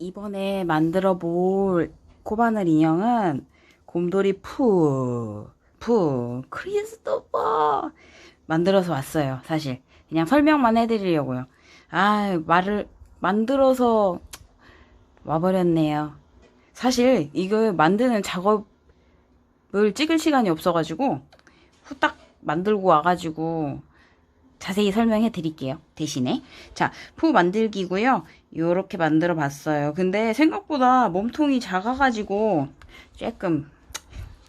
이번에 만들어 볼 코바늘 인형은 곰돌이 푸, 푸, 크리스토퍼 만들어서 왔어요, 사실. 그냥 설명만 해드리려고요. 아, 말을 만들어서 와버렸네요. 사실 이거 만드는 작업을 찍을 시간이 없어가지고 후딱 만들고 와가지고 자세히 설명해 드릴게요. 대신에. 자, 푸 만들기고요. 요렇게 만들어 봤어요. 근데 생각보다 몸통이 작아가지고 조금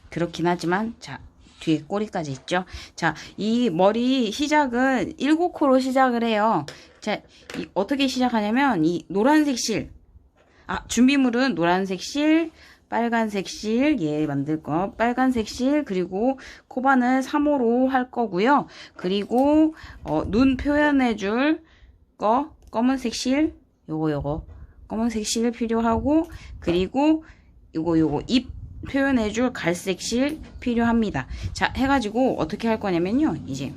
그렇긴 하지만 자, 뒤에 꼬리까지 있죠. 자, 이 머리 시작은 7코로 시작을 해요. 자, 이 어떻게 시작하냐면 이 노란색 실. 아, 준비물은 노란색 실, 빨간색 실, 얘 만들 거, 빨간색 실, 그리고 코바늘 3호로 할 거고요. 그리고, 어, 눈 표현해줄 거, 검은색 실, 요거, 요거, 검은색 실 필요하고, 그리고, 요거, 요거, 입 표현해줄 갈색 실 필요합니다. 자, 해가지고 어떻게 할 거냐면요. 이제,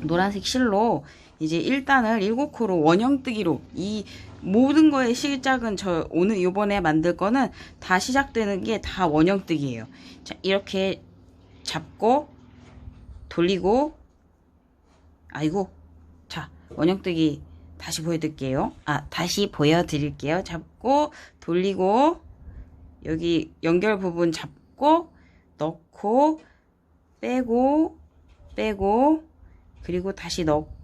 노란색 실로, 이제 1단을 7코로 원형뜨기로 이 모든 거의 시작은 저 오늘 요번에 만들 거는 다 시작되는 게 다 원형뜨기예요. 자, 이렇게 잡고 돌리고 아이고. 자, 원형뜨기 다시 보여드릴게요. 아, 다시 보여드릴게요. 잡고 돌리고 여기 연결 부분 잡고 넣고 빼고 빼고 그리고 다시 넣고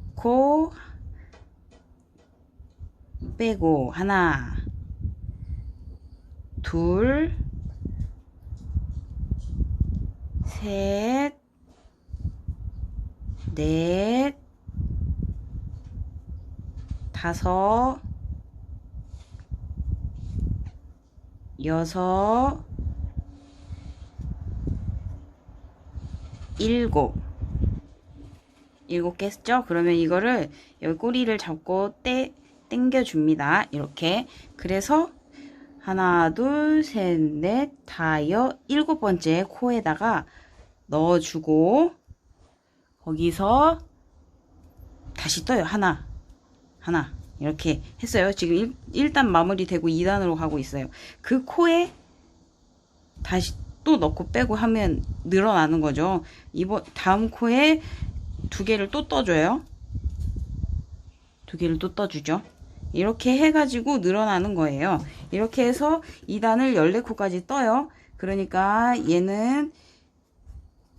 빼고 하나 둘 셋, 넷, 다섯, 여섯, 일곱. 일곱 개 했죠? 그러면 이거를 여기 꼬리를 잡고 떼, 땡겨줍니다. 이렇게. 그래서 하나, 둘, 셋, 넷, 다여, 일곱 번째 코에다가 넣어주고 거기서 다시 떠요. 하나, 하나. 이렇게 했어요. 지금 1, 단 마무리되고 2단으로 가고 있어요. 그 코에 다시 또 넣고 빼고 하면 늘어나는 거죠. 이번 다음 코에 두 개를 또 떠줘요. 두 개를 또 떠주죠. 이렇게 해가지고 늘어나는 거예요. 이렇게 해서 2단을 14코까지 떠요. 그러니까 얘는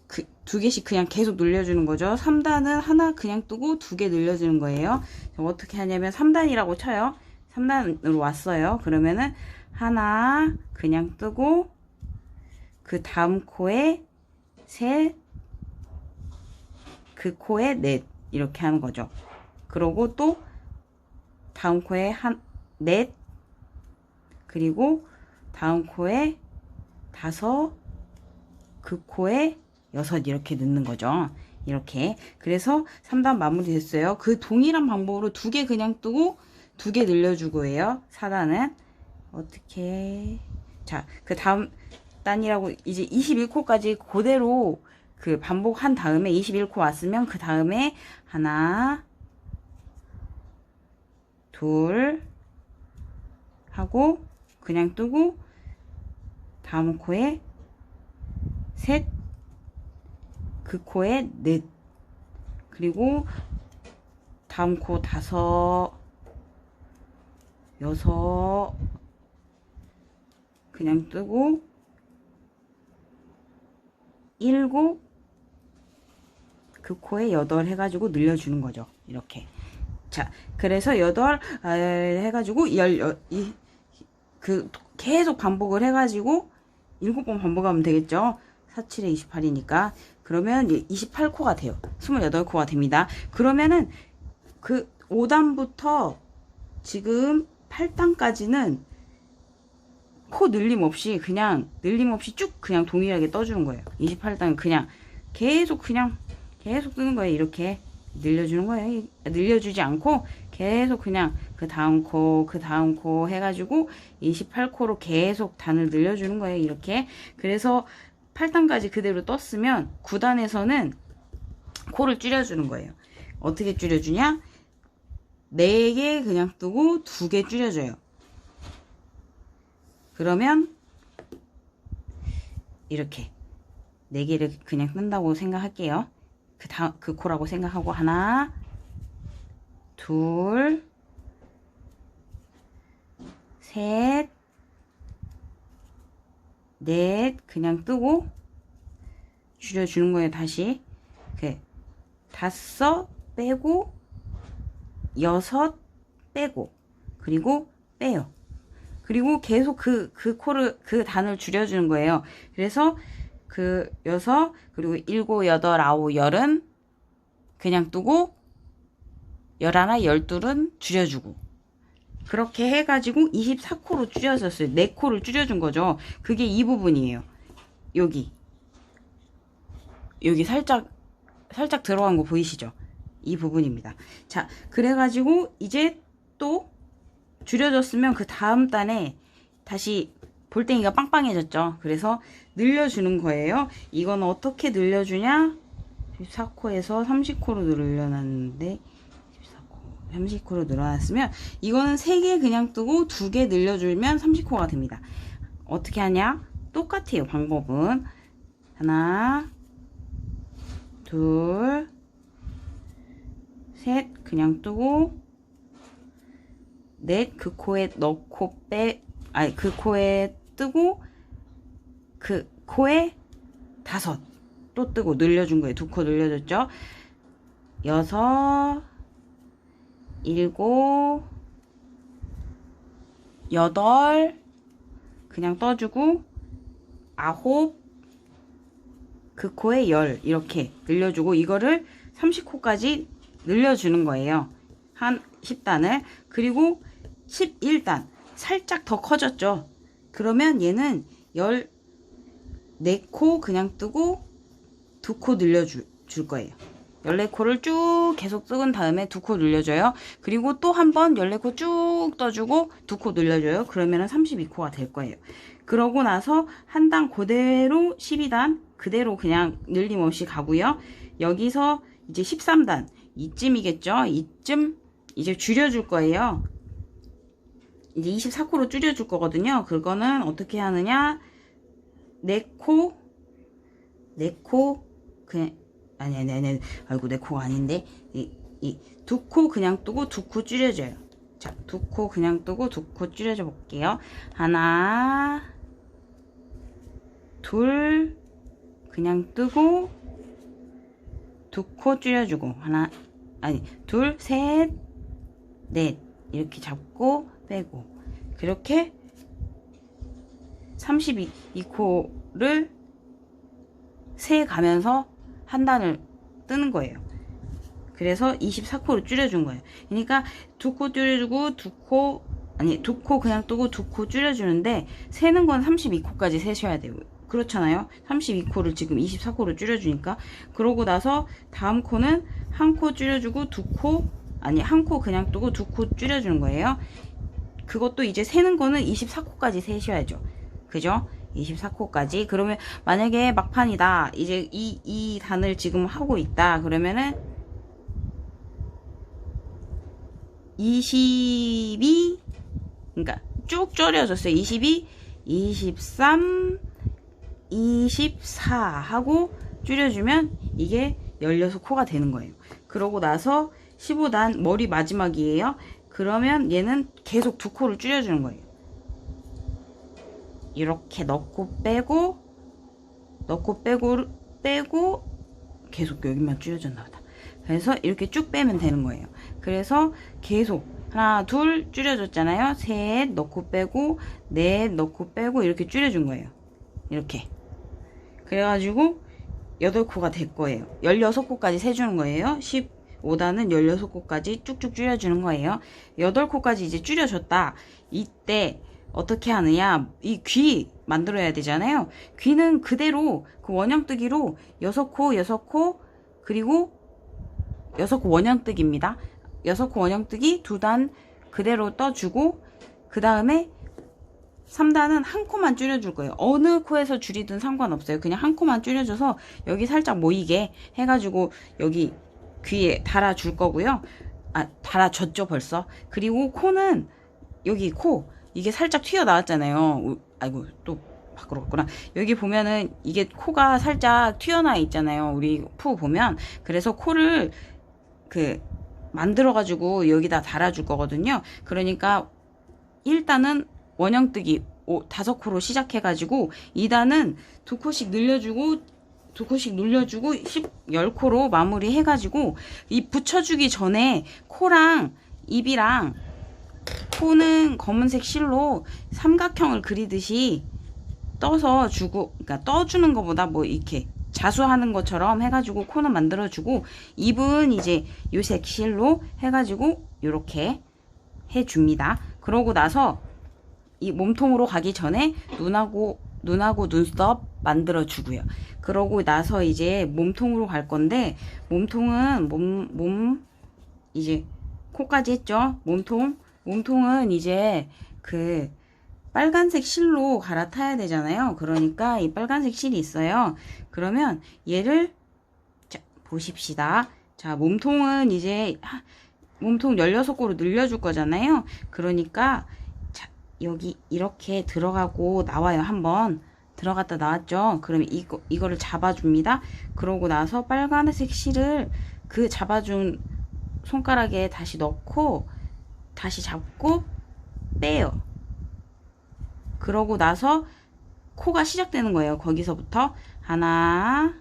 그, 두 개씩 그냥 계속 늘려주는 거죠. 3단은 하나 그냥 뜨고 두 개 늘려주는 거예요. 어떻게 하냐면 3단이라고 쳐요. 3단으로 왔어요. 그러면은 하나 그냥 뜨고 그 다음 코에 셋, 그 코에 넷 이렇게 하는 거죠. 그러고 또 다음 코에 한, 넷, 그리고 다음 코에 다섯, 그 코에 여섯 이렇게 넣는 거죠. 이렇게. 그래서 3단 마무리 됐어요. 그 동일한 방법으로 두 개 그냥 뜨고 두 개 늘려주고 해요. 4단은. 어떻게. 자, 그 다음 단이라고 이제 21코까지 그대로 그 반복한 다음에 21코 왔으면 그 다음에 하나, 둘 하고 그냥 뜨고 다음 코에 셋, 그 코에 넷. 그리고 다음 코 다섯, 여섯. 그냥 뜨고 일곱 그 코에 여덟 해가지고 늘려주는 거죠. 이렇게. 자, 그래서 여덟 아, 해가지고 열, 이, 그 계속 반복을 해가지고 일곱 번 반복하면 되겠죠. 47에 28이니까 그러면 28코가 돼요. 28코가 됩니다. 그러면은 그 5단부터 지금 8단까지는 코 늘림 없이 그냥 늘림 없이 쭉 그냥 동일하게 떠주는 거예요. 28단 그냥 계속 그냥 계속 뜨는 거예요. 이렇게 늘려주는 거예요. 늘려주지 않고 계속 그냥 그 다음 코, 그 다음 코 해가지고 28코로 계속 단을 늘려주는 거예요. 이렇게. 그래서 8단까지 그대로 떴으면 9단에서는 코를 줄여주는 거예요. 어떻게 줄여주냐? 4개 그냥 뜨고 2개 줄여줘요. 그러면 이렇게 네 개를 그냥 뜬다고 생각할게요. 그 다, 그 코라고 생각하고 하나, 둘, 셋, 넷, 그냥 뜨고 줄여주는 거예요, 다시. 그, 다섯 빼고, 여섯 빼고, 그리고 빼요. 그리고 계속 그, 그 코를, 그 단을 줄여주는 거예요. 그래서 그 여섯, 그리고 일곱, 여덟, 아홉, 열은 그냥 뜨고, 열하나, 열둘은 줄여주고. 그렇게 해가지고 24코로 줄여졌어요. 4코를 줄여준 거죠. 그게 이 부분이에요. 여기. 여기 살짝, 살짝 들어간 거 보이시죠? 이 부분입니다. 자, 그래가지고 이제 또 줄여줬으면 그 다음 단에 다시 볼땡이가 빵빵해졌죠. 그래서 늘려주는 거예요. 이건 어떻게 늘려주냐? 14코에서 30코로 늘려놨는데 14코, 30코로 늘어났으면 이거는 3개 그냥 뜨고 2개 늘려주면 30코가 됩니다. 어떻게 하냐? 똑같아요. 방법은 하나 둘 셋 그냥 뜨고 넷 그 코에 넣고 빼 아니 그 코에 뜨고 그 코에 다섯 또 뜨고 늘려준 거예요. 두 코 늘려줬죠. 여섯 일곱 여덟 그냥 떠주고 아홉 그 코에 열 이렇게 늘려주고 이거를 30코까지 늘려주는 거예요. 한 10단을 그리고 11단 살짝 더 커졌죠. 그러면 얘는 14코 그냥 뜨고 2코 늘려줄 줄 거예요. 14코를 쭉 계속 뜨은 다음에 2코 늘려줘요. 그리고 또 한 번 14코 쭉 떠주고 2코 늘려줘요. 그러면 32코가 될 거예요. 그러고 나서 한 단 그대로 12단 그대로 그냥 늘림 없이 가고요. 여기서 이제 13단 이쯤이겠죠. 이쯤 이제 줄여줄 거예요. 이제 24코로 줄여줄 거거든요. 그거는 어떻게 하느냐? 4코, 4코, 그냥, 아니, 아니, 아니, 아이고, 4코가 아닌데, 이, 이, 두 코 그냥 뜨고 두 코 줄여줘요. 자, 두 코 그냥 뜨고 두 코 줄여줘 볼게요. 하나, 둘, 그냥 뜨고, 두 코 줄여주고, 하나, 아니, 둘, 셋, 넷. 이렇게 잡고, 빼고. 그렇게 32코를 세 가면서 한 단을 뜨는 거예요. 그래서 24코로 줄여준 거예요. 그러니까 두 코 줄여주고 두 코, 아니, 두 코 그냥 뜨고 두 코 줄여주는데 세는 건 32코까지 세셔야 돼요. 그렇잖아요. 32코를 지금 24코로 줄여주니까. 그러고 나서 다음 코는 한 코 줄여주고 두 코, 아니, 한 코 그냥 뜨고 두 코 줄여주는 거예요. 그것도 이제 세는 거는 24코까지 세셔야죠. 그죠? 24코까지. 그러면 만약에 막판이다. 이제 이, 이 단을 지금 하고 있다. 그러면은 22, 그러니까 쭉 줄여졌어요. 22, 23, 24 하고 줄여주면 이게 16코가 되는 거예요. 그러고 나서 15단 머리 마지막이에요. 그러면 얘는 계속 두 코를 줄여주는 거예요. 이렇게 넣고 빼고 넣고 빼고 빼고 계속 여기만 줄여줬나 보다. 그래서 이렇게 쭉 빼면 되는 거예요. 그래서 계속 하나 둘 줄여줬잖아요. 셋 넣고 빼고 넷 넣고 빼고 이렇게 줄여준 거예요. 이렇게 그래가지고 8코가 될 거예요. 16코까지 세주는 거예요. 15단은 16코까지 쭉쭉 줄여주는 거예요. 8코까지 이제 줄여줬다. 이때 어떻게 하느냐. 이 귀 만들어야 되잖아요. 귀는 그대로 그 원형뜨기로 6코 6코 그리고 6코 원형뜨기입니다. 6코 원형뜨기 두 단 그대로 떠주고 그 다음에 3단은 한 코만 줄여줄 거예요. 어느 코에서 줄이든 상관없어요. 그냥 한 코만 줄여줘서 여기 살짝 모이게 해가지고 여기 귀에 달아줄 거고요. 아 달아줬죠 벌써. 그리고 코는 여기 코 이게 살짝 튀어나왔잖아요. 아이고 또 밖으로 갔구나. 여기 보면은 이게 코가 살짝 튀어나와 있잖아요. 우리 푸 보면 그래서 코를 그 만들어 가지고 여기다 달아줄 거거든요. 그러니까 1단은 원형뜨기 오, 다섯 코로 시작해 가지고 2단은 두 코씩 늘려주고 두 코씩 눌려주고 10, 10코로 마무리 해가지고 이 붙여주기 전에 코랑 입이랑 코는 검은색 실로 삼각형을 그리듯이 떠서 주고 그러니까 떠주는 것보다 뭐 이렇게 자수하는 것처럼 해가지고 코는 만들어주고 입은 이제 요색 실로 해가지고 이렇게 해줍니다. 그러고 나서 이 몸통으로 가기 전에 눈하고 눈하고 눈썹 만들어 주고요. 그러고 나서 이제 몸통으로 갈 건데 몸통은 몸 몸 이제 코까지 했죠. 몸통 몸통은 이제 그 빨간색 실로 갈아타야 되잖아요. 그러니까 이 빨간색 실이 있어요. 그러면 얘를 자 보십시다. 자 몸통은 이제 하- 몸통 16코로 늘려줄 거잖아요. 그러니까 자, 여기 이렇게 들어가고 나와요. 한번 들어갔다 나왔죠. 그럼 이거 이거를 잡아줍니다. 그러고 나서 빨간색 실을 그 잡아준 손가락에 다시 넣고 다시 잡고 빼요. 그러고 나서 코가 시작되는 거예요. 거기서부터 하나,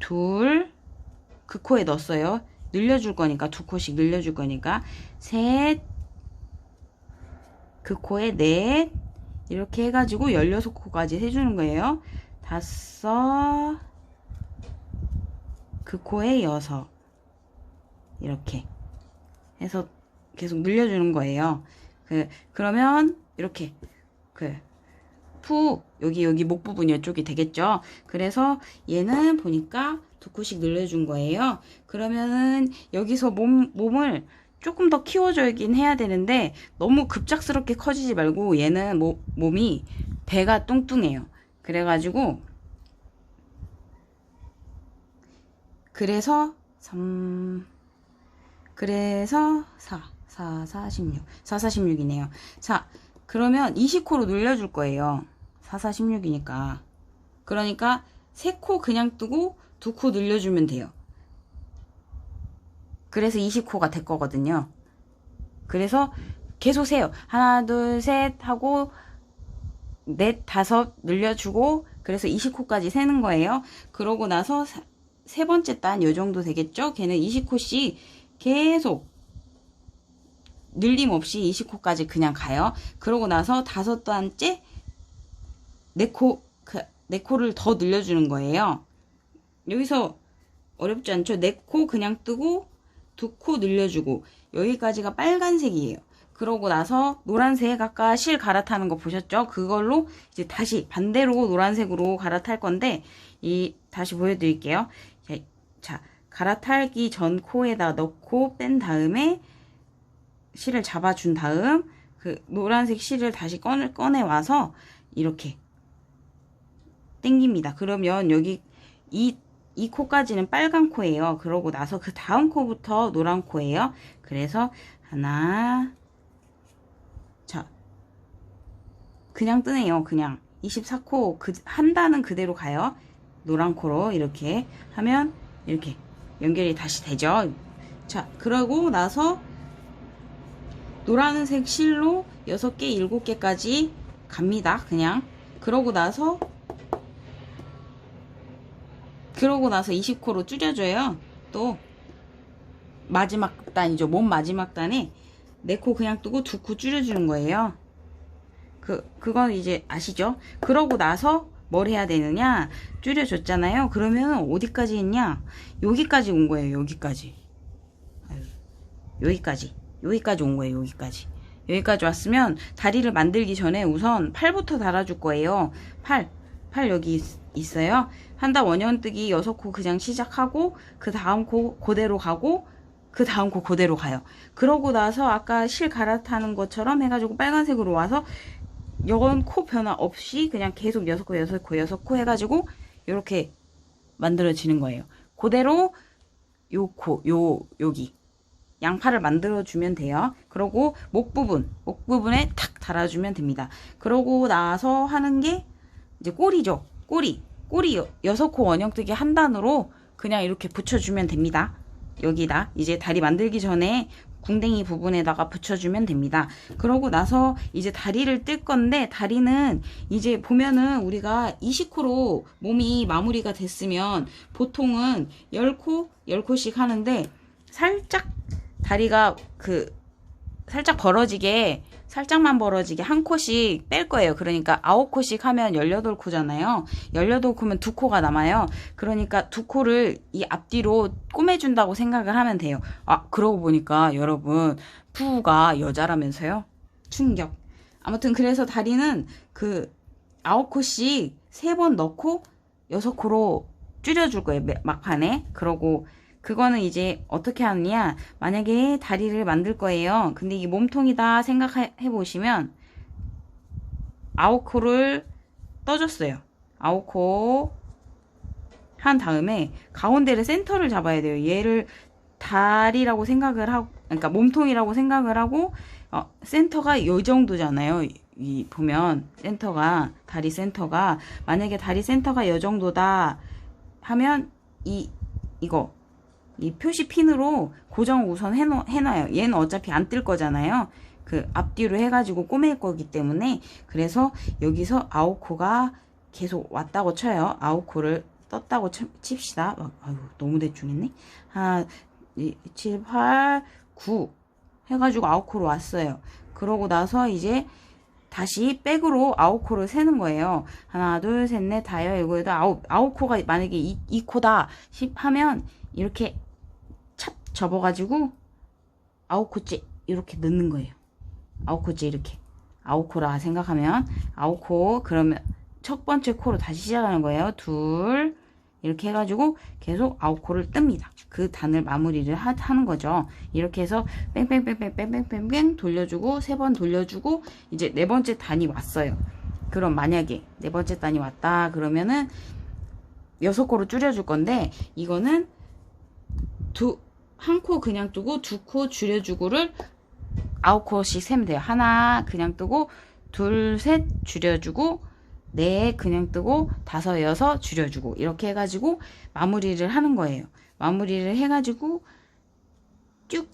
둘, 그 코에 넣었어요. 늘려줄 거니까 두 코씩 늘려줄 거니까 셋, 그 코에 넷 이렇게 해가지고 16코까지 해주는 거예요. 다섯, 그 코에 여섯 이렇게 해서 계속 늘려주는 거예요. 그 그러면 이렇게 그푸 여기 여기 목 부분 이쪽이 되겠죠. 그래서 얘는 보니까 두 코씩 늘려준 거예요. 그러면은 여기서 몸 몸을 조금 더 키워줘야긴 해야 되는데 너무 급작스럽게 커지지 말고 얘는 모, 몸이 배가 뚱뚱해요. 그래가지고 그래서 3 그래서 4 4 46 4 46이네요. 자 그러면 20코로 늘려줄 거예요. 4 46이니까 그러니까 3코 그냥 뜨고 2코 늘려주면 돼요. 그래서 20코가 될 거거든요. 그래서 계속 세요. 하나, 둘, 셋 하고 넷, 다섯 늘려주고 그래서 20코까지 세는 거예요. 그러고 나서 사- 세 번째 단 요 정도 되겠죠? 걔는 20코씩 계속 늘림 없이 20코까지 그냥 가요. 그러고 나서 다섯 단째 네 코, 그, 네 코를 더 늘려주는 거예요. 여기서 어렵지 않죠? 네코 그냥 뜨고 두코 늘려주고 여기까지가 빨간색이에요. 그러고 나서 노란색 아까 실 갈아타는 거 보셨죠? 그걸로 이제 다시 반대로 노란색으로 갈아탈 건데 이 다시 보여드릴게요. 자, 자 갈아탈기 전 코에다 넣고 뺀 다음에 실을 잡아준 다음 그 노란색 실을 다시 꺼내, 꺼내 와서 이렇게 땡깁니다. 그러면 여기 이, 이 코까지는 빨간 코예요. 그러고 나서 그 다음 코부터 노란 코예요. 그래서 하나 자 그냥 뜨네요. 그냥 24코 그, 한 단은 그대로 가요. 노란 코로 이렇게 하면 이렇게 연결이 다시 되죠. 자 그러고 나서 노란색 실로 6개, 7개까지 갑니다. 그냥. 그러고 나서 그러고 나서 20코로 줄여줘요. 또 마지막 단이죠. 몸 마지막 단에 4코 그냥 뜨고 2코 줄여주는 거예요. 그 그건 이제 아시죠? 그러고 나서 뭘 해야 되느냐? 줄여줬잖아요. 그러면 어디까지 했냐? 여기까지 온 거예요. 여기까지. 여기까지. 여기까지 온 거예요. 여기까지. 여기까지 왔으면 다리를 만들기 전에 우선 팔부터 달아줄 거예요. 팔. 팔 여기 있, 있어요. 한다 원형뜨기 6코 그냥 시작하고 그 다음 코 그대로 가고 그 다음 코 그대로 가요. 그러고 나서 아까 실 갈아타는 것처럼 해가지고 빨간색으로 와서 여건 코 변화 없이 그냥 계속 6코 6코 6코 해가지고 이렇게 만들어지는 거예요. 그대로 요 코, 요, 여기 양팔을 만들어 주면 돼요. 그리고 목 부분, 목 부분에 탁 달아주면 됩니다. 그러고 나서 하는 게 이제 꼬리죠. 꼬리. 꼬리 여- 여섯 코 원형뜨기 한 단으로 그냥 이렇게 붙여주면 됩니다. 여기다 이제 다리 만들기 전에 궁뎅이 부분에다가 붙여주면 됩니다. 그러고 나서 이제 다리를 뜰 건데 다리는 이제 보면은 우리가 20코로 몸이 마무리가 됐으면 보통은 10코, 10코씩 하는데 살짝 다리가 그 살짝 벌어지게 살짝만 벌어지게 한 코씩 뺄 거예요. 그러니까 아홉 코씩 하면 18코잖아요. 18코면 두 코가 남아요. 그러니까 두 코를 이 앞뒤로 꼬매준다고 생각을 하면 돼요. 아, 그러고 보니까 여러분, 푸가 여자라면서요? 충격. 아무튼 그래서 다리는 그 아홉 코씩 세 번 넣고 여섯 코로 줄여줄 거예요. 매- 막판에. 그러고 그거는 이제 어떻게 하느냐. 만약에 다리를 만들 거예요. 근데 이게 몸통이다 생각해 보시면 아홉 코를 떠줬어요. 아홉 코 한 다음에 가운데를 센터를 잡아야 돼요. 얘를 다리라고 생각을 하고, 그러니까 몸통이라고 생각을 하고, 어, 센터가 이 정도잖아요. 이- 이 보면 센터가 다리 센터가 만약에 다리 센터가 이 정도다 하면 이 이거 이 표시 핀으로 고정 우선 해놓, 해놔요. 얘는 어차피 안 뜰 거잖아요. 그 앞뒤로 해가지고 꼬맬 거기 때문에 그래서 여기서 아홉코가 계속 왔다고 쳐요. 아홉코를 떴다고 쳐- 칩시다. 아, 아유 너무 대충 했네. 하나, 이, 7, 8, 9 해가지고 아홉코로 왔어요. 그러고 나서 이제 다시 백으로 아홉 코를 세는 거예요. 하나, 둘, 셋, 넷, 다, 여, 일곱, 여덟, 아홉, 아홉 코가 만약에 이, 이 코다 십 하면 이렇게 찹 접어가지고 아웃코째 이렇게 넣는 거예요. 아웃코째 이렇게. 아웃코라 생각하면 아웃코 그러면 첫 번째 코로 다시 시작하는 거예요. 둘 이렇게 해가지고 계속 아웃코를 뜹니다. 그 단을 마무리를 하, 는 거죠. 이렇게 해서 뺑뺑뺑뺑뺑뺑뺑 돌려주고 세 번 돌려주고 이제 네 번째 단이 왔어요. 그럼 만약에 네 번째 단이 왔다 그러면은 여섯 코로 줄여줄 건데 이거는 두 한 코 그냥 뜨고 두 코 줄여주고를 아홉 코씩 세면 돼요. 하나 그냥 뜨고 둘 셋 줄여주고 네 그냥 뜨고 다섯 여섯 줄여주고 이렇게 해가지고 마무리를 하는 거예요. 마무리를 해가지고 쭉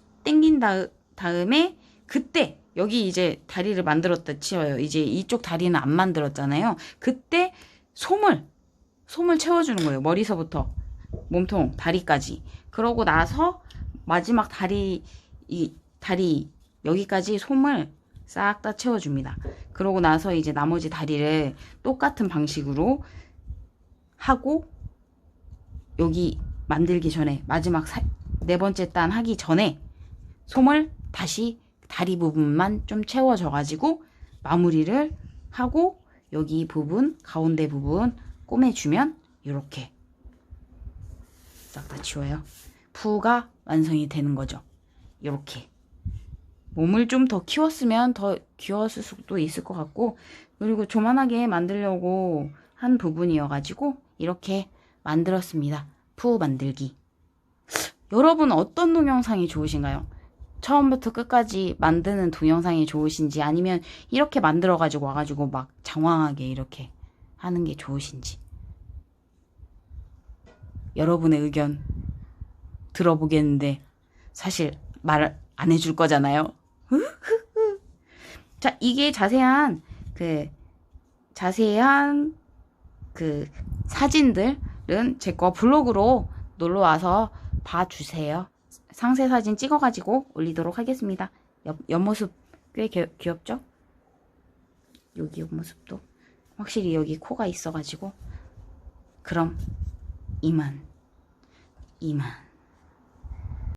다, 다음에 그때 여기 이제 다리를 만들었다 치워요. 이제 이쪽 다리는 안 만들었잖아요. 그때 솜을 솜을 채워주는 거예요. 머리서부터 몸통 다리까지. 그러고 나서 마지막 다리 이 다리 여기까지 솜을 싹 다 채워줍니다. 그러고 나서 이제 나머지 다리를 똑같은 방식으로 하고 여기 만들기 전에 마지막 사- 네 번째 단 하기 전에 솜을 다시 다리 부분만 좀 채워줘가지고 마무리를 하고 여기 부분 가운데 부분 꼬매주면 이렇게 싹 다 치워요. 푸가 완성이 되는 거죠. 이렇게 몸을 좀 더 키웠으면 더 귀여웠을 수도 있을 것 같고 그리고 조만하게 만들려고 한 부분이어가지고 이렇게 만들었습니다. 푸 만들기. 여러분 어떤 동영상이 좋으신가요? 처음부터 끝까지 만드는 동영상이 좋으신지 아니면 이렇게 만들어 가지고 와가지고 막 장황하게 이렇게 하는 게 좋으신지 여러분의 의견 들어보겠는데 사실 말 안 해줄 거잖아요. 자, 이게 자세한 그 자세한 그 사진들은 제 거 블로그로 놀러 와서 봐주세요. 상세 사진 찍어가지고 올리도록 하겠습니다. 옆, 옆모습 꽤 귀, 귀엽죠? 여기 옆모습도 확실히 여기 코가 있어가지고 그럼 이만 이만